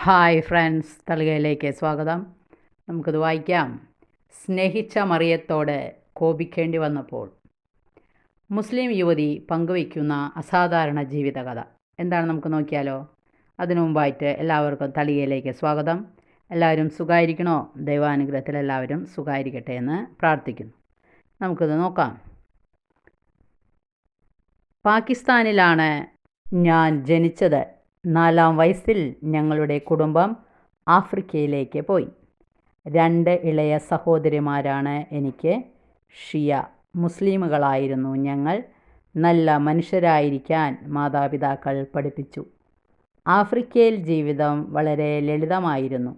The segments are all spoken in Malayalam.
ഹായ് ഫ്രണ്ട്സ് തളികയിലേക്ക് സ്വാഗതം. നമുക്കത് വായിക്കാം. സ്നേഹിച്ച മറിയത്തോടെ കോപിക്കേണ്ടി വന്നപ്പോൾ മുസ്ലിം യുവതി പങ്കുവയ്ക്കുന്ന അസാധാരണ ജീവിതകഥ. എന്താണ് നമുക്ക് നോക്കിയാലോ? അതിനു മുമ്പായിട്ട് എല്ലാവർക്കും തളികയിലേക്ക് സ്വാഗതം. എല്ലാവരും സുഖമായിരിക്കണോ ദൈവാനുഗ്രഹത്തിൽ എല്ലാവരും സുഖമായിരിക്കട്ടെ എന്ന് പ്രാർത്ഥിക്കുന്നു. നമുക്കിത് നോക്കാം. പാകിസ്ഥാനിലാണ് ഞാൻ ജനിച്ചത്. നാലാം വയസ്സിൽ ഞങ്ങളുടെ കുടുംബം ആഫ്രിക്കയിലേക്ക് പോയി. രണ്ട് ഇളയ സഹോദരിമാരാണ് എനിക്ക്. ഷിയ മുസ്ലിമുകളായിരുന്നു ഞങ്ങൾ. നല്ല മനുഷ്യരായിരിക്കാൻ മാതാപിതാക്കൾ പഠിപ്പിച്ചു. ആഫ്രിക്കയിൽ ജീവിതം വളരെ ലളിതമായിരുന്നു.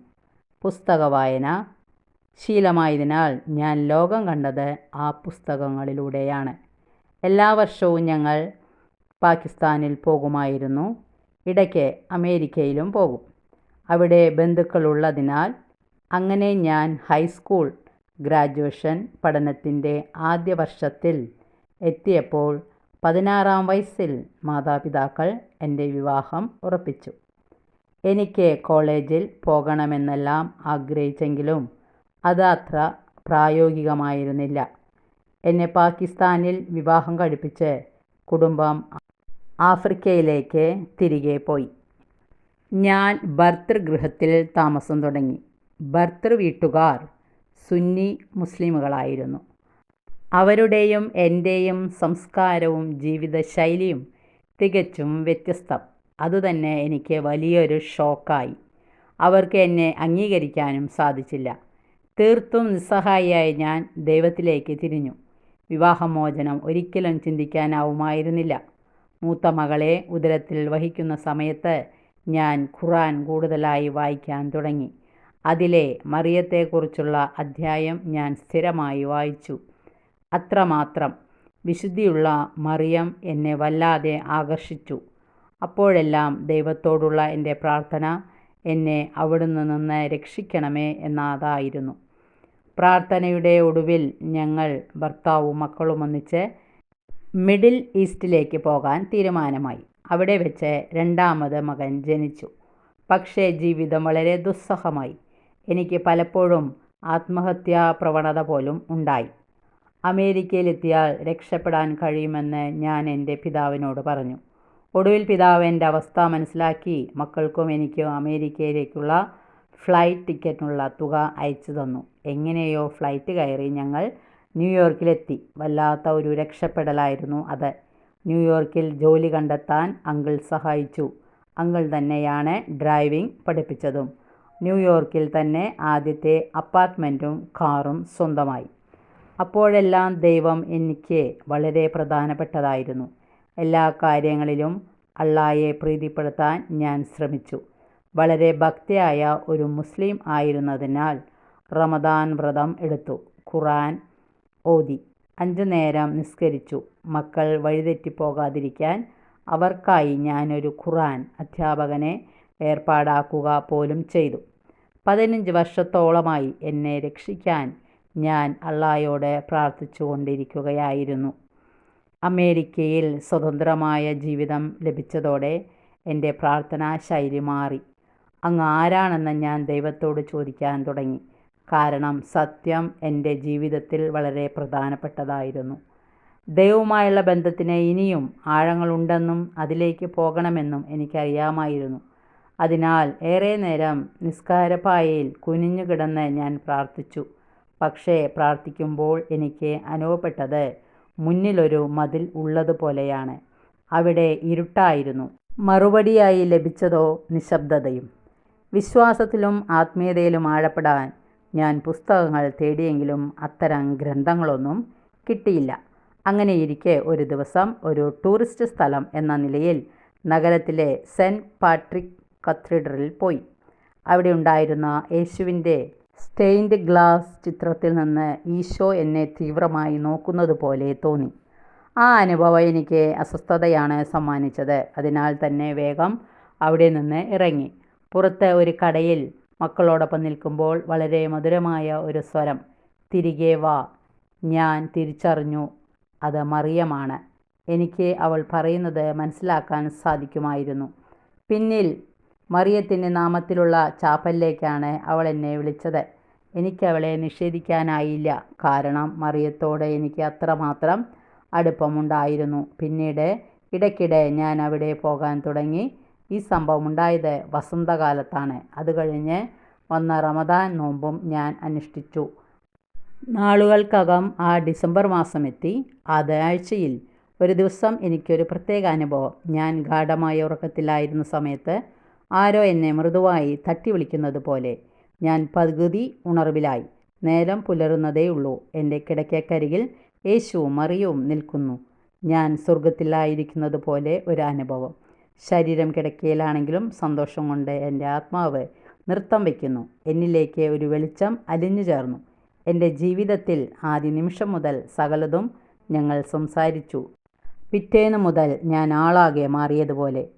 പുസ്തക വായന ശീലമായതിനാൽ ഞാൻ ലോകം കണ്ടത് ആ പുസ്തകങ്ങളിലൂടെയാണ്. എല്ലാ വർഷവും ഞങ്ങൾ പാകിസ്ഥാനിൽ പോകുമായിരുന്നു. ഇടയ്ക്ക് അമേരിക്കയിലും പോകും. അവിടെ ബന്ധുക്കളുള്ളതിനാൽ അങ്ങനെ ഞാൻ ഹൈസ്കൂൾ ഗ്രാജുവേഷൻ പഠനത്തിന്റെ ആദ്യ വർഷത്തിൽ എത്തിയപ്പോൾ പതിനാറാം വയസ്സിൽ മാതാപിതാക്കൾ എന്റെ വിവാഹം ഉറപ്പിച്ചു. എനിക്ക് കോളേജിൽ പോകണമെന്നെല്ലാം ആഗ്രഹിച്ചെങ്കിലും അത് അത്ര പ്രായോഗികമായിരുന്നില്ല. എന്നെ പാകിസ്ഥാനിൽ വിവാഹം കഴിപ്പിച്ച് കുടുംബം ആഫ്രിക്കയിലേക്ക് തിരികെ പോയി. ഞാൻ ഭർതൃഗൃഹത്തിൽ താമസം തുടങ്ങി. ഭർത്തൃ വീട്ടുകാർ സുന്നി മുസ്ലിമുകളായിരുന്നു. അവരുടെയും എന്റെയും സംസ്കാരവും ജീവിതശൈലിയും തികച്ചും വ്യത്യസ്തം. അതുതന്നെ എനിക്ക് വലിയൊരു ഷോക്കായി. അവർക്ക് എന്നെ അംഗീകരിക്കാനും സാധിച്ചില്ല. തീർത്തും നിസ്സഹായിയായി ഞാൻ ദൈവത്തിലേക്ക് തിരിഞ്ഞു. വിവാഹമോചനം ഒരിക്കലും ചിന്തിക്കാനാവുമായിരുന്നില്ല. മൂത്ത മകളെ ഉദരത്തിൽ വഹിക്കുന്ന സമയത്ത് ഞാൻ ഖുറാൻ കൂടുതലായി വായിക്കാൻ തുടങ്ങി. അതിലെ മറിയത്തെക്കുറിച്ചുള്ള അധ്യായം ഞാൻ സ്ഥിരമായി വായിച്ചു. അത്രമാത്രം വിശുദ്ധിയുള്ള മറിയം എന്നെ വല്ലാതെ ആകർഷിച്ചു. അപ്പോഴെല്ലാം ദൈവത്തോടുള്ള എന്റെ പ്രാർത്ഥന എന്നെ അവിടുന്ന് നിന്ന് രക്ഷിക്കണമേ എന്നതായിരുന്നു. പ്രാർത്ഥനയുടെ ഒടുവിൽ ഞങ്ങൾ ഭർത്താവും മക്കളും ഒന്നിച്ച് മിഡിൽ ഈസ്റ്റിലേക്ക് പോകാൻ തീരുമാനമായി. അവിടെ വെച്ച് രണ്ടാമത് മകൻ ജനിച്ചു. പക്ഷേ ജീവിതം വളരെ ദുസ്സഹമായി. എനിക്ക് പലപ്പോഴും ആത്മഹത്യാ പ്രവണത പോലും ഉണ്ടായി. അമേരിക്കയിലെത്തിയാൽ രക്ഷപ്പെടാൻ കഴിയുമെന്ന് ഞാൻ എന്റെ പിതാവിനോട് പറഞ്ഞു. ഒടുവിൽ പിതാവ് എന്റെ അവസ്ഥ മനസ്സിലാക്കി മക്കൾക്കും എനിക്കും അമേരിക്കയിലേക്കുള്ള ഫ്ലൈറ്റ് ടിക്കറ്റിനുള്ള തുക അയച്ചു തന്നു. എങ്ങനെയോ ഫ്ലൈറ്റ് കയറി ഞങ്ങൾ ന്യൂയോർക്കിലെത്തി. വല്ലാത്ത ഒരു രക്ഷപ്പെടലായിരുന്നു അത്. ന്യൂയോർക്കിൽ ജോലി കണ്ടെത്താൻ അങ്കിൾ സഹായിച്ചു. അങ്കിൾ തന്നെയാണ് ഡ്രൈവിംഗ് പഠിപ്പിച്ചതും. ന്യൂയോർക്കിൽ തന്നെ ആദ്യത്തെ അപ്പാർട്ട്മെന്റും കാറും സ്വന്തമായി. അപ്പോഴെല്ലാം ദൈവം എനിക്ക് വളരെ പ്രധാനപ്പെട്ടതായിരുന്നു. എല്ലാ കാര്യങ്ങളിലും അള്ളായെ പ്രീതിപ്പെടുത്താൻ ഞാൻ ശ്രമിച്ചു. വളരെ ഭക്തിയായ ഒരു മുസ്ലിം ആയിരുന്നതിനാൽ റമദാൻ വ്രതം എടുത്തു. ഖുറാൻ ഓതി. അഞ്ചു നേരം നിസ്കരിച്ചു. മക്കൾ വഴിതെറ്റിപ്പോകാതിരിക്കാൻ അവർക്കായി ഞാനൊരു ഖുറാൻ അധ്യാപകനെ ഏർപ്പാടാക്കുക പോലും ചെയ്തു. പതിനഞ്ച് വർഷത്തോളമായി എന്നെ രക്ഷിക്കാൻ ഞാൻ അള്ളായോട് പ്രാർത്ഥിച്ചു കൊണ്ടിരിക്കുകയായിരുന്നു അമേരിക്കയിൽ സ്വതന്ത്രമായ ജീവിതം ലഭിച്ചതോടെ എന്റെ പ്രാർത്ഥനാ ശൈലി മാറി. അങ്ങ് ആരാണെന്ന് ഞാൻ ദൈവത്തോട് ചോദിക്കാൻ തുടങ്ങി. കാരണം സത്യം എന്റെ ജീവിതത്തിൽ വളരെ പ്രധാനപ്പെട്ടതായിരുന്നു. ദൈവവുമായുള്ള ബന്ധത്തിന് ഇനിയും ആഴങ്ങളുണ്ടെന്നും അതിലേക്ക് പോകണമെന്നും എനിക്കറിയാമായിരുന്നു. അതിനാൽ ഏറെ നേരം നിസ്കാരപ്പായയിൽ കുനിഞ്ഞു കിടന്ന് ഞാൻ പ്രാർത്ഥിച്ചു. പക്ഷേ പ്രാർത്ഥിക്കുമ്പോൾ എനിക്ക് അനുഭവപ്പെട്ടത് മുന്നിലൊരു മതിൽ ഉള്ളതുപോലെയാണ്. അവിടെ ഇരുട്ടായിരുന്നു. മറുപടിയായി ലഭിച്ചതോ നിശബ്ദതയും. വിശ്വാസത്തിലും ആത്മീയതയിലും ആഴപ്പെടാൻ ഞാൻ പുസ്തകങ്ങൾ തേടിയെങ്കിലും അത്തരം ഗ്രന്ഥങ്ങളൊന്നും കിട്ടിയില്ല. അങ്ങനെയിരിക്കെ ഒരു ദിവസം ഒരു ടൂറിസ്റ്റ് സ്ഥലം എന്ന നിലയിൽ നഗരത്തിലെ സെന്റ് പാട്രിക് കത്തീഡ്രലിൽ പോയി. അവിടെ ഉണ്ടായിരുന്ന യേശുവിന്റെ സ്റ്റെയിൻഡ് ഗ്ലാസ് ചിത്രത്തിൽ നിന്ന് ഈശോ എന്നെ തീവ്രമായി നോക്കുന്നത് പോലെ തോന്നി. ആ അനുഭവം എനിക്ക് അസ്വസ്ഥതയാണ് സമ്മാനിച്ചത്. അതിനാൽ തന്നെ വേഗം അവിടെ നിന്ന് ഇറങ്ങി. പുറത്ത് ഒരു കടയിൽ മക്കളോടൊപ്പം നിൽക്കുമ്പോൾ വളരെ മധുരമായ ഒരു സ്വരം. തിരികെ വാ. ഞാൻ തിരിച്ചറിഞ്ഞു. അത് മറിയമാണ്. എനിക്ക് അവൾ പറയുന്നത് മനസ്സിലാക്കാൻ സാധിക്കുമായിരുന്നു. പിന്നിൽ മറിയത്തിന്റെ നാമത്തിലുള്ള ചാപ്പലിലേക്കാണ് അവൾ എന്നെ വിളിച്ചത്. എനിക്കവളെ നിഷേധിക്കാനായില്ല. കാരണം മറിയത്തോട് എനിക്ക് അത്രമാത്രം അടുപ്പമുണ്ടായിരുന്നു. പിന്നീട് ഇടയ്ക്കിടെ ഞാൻ അവിടെ പോകാൻ തുടങ്ങി. ഈ സംഭവം ഉണ്ടായത് വസന്തകാലത്താണ്. അത് കഴിഞ്ഞ് വന്ന റമദാൻ നോമ്പും ഞാൻ അനുഷ്ഠിച്ചു. നാളുകൾക്കകം ആ ഡിസംബർ മാസം എത്തി ആഴ്ചയിൽ ഒരു ദിവസം എനിക്കൊരു പ്രത്യേക അനുഭവം. ഞാൻ ഗാഠമായ ഉറക്കത്തിലായിരുന്ന സമയത്ത് ആരോ എന്നെ മൃദുവായി തട്ടി വിളിക്കുന്നത് പോലെ ഞാൻ പകുതി ഉണർവിലായി. നേരം പുലരുന്നതേയുള്ളൂ എന്റെ കിടക്കക്കരികിൽ യേശുവും മറിയവും നിൽക്കുന്നു. ഞാൻ സ്വർഗത്തിലായിരിക്കുന്നത് പോലെ ഒരു അനുഭവം. ശരീരം കിടക്കയിലാണെങ്കിലും സന്തോഷം കൊണ്ട് എന്റെ ആത്മാവ് നൃത്തം വയ്ക്കുന്നു. എന്നിലേക്ക് ഒരു വെളിച്ചം അലിഞ്ഞു ചേർന്നു. എന്റെ ജീവിതത്തിൽ ആദ്യ നിമിഷം മുതൽ സകലതും ഞങ്ങൾ സംസാരിച്ചു. പിറ്റേന്ന് മുതൽ ഞാൻ ആളാകെ മാറിയതുപോലെ.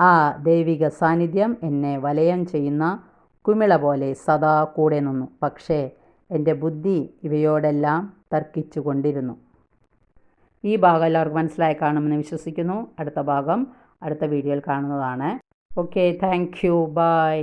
ആ ദൈവിക സാന്നിധ്യം എന്നെ വലയം ചെയ്യുന്ന കുമിള പോലെ സദാ കൂടെ നിന്നു. പക്ഷേ എന്റെ ബുദ്ധി ഇവയോടെല്ലാം തർക്കിച്ചു കൊണ്ടിരുന്നു ഈ ഭാഗം എല്ലാവർക്കും മനസ്സിലായി കാണുമെന്ന് വിശ്വസിക്കുന്നു. അടുത്ത ഭാഗം അടുത്ത വീഡിയോയിൽ കാണുന്നതാണ്. Okay thank you by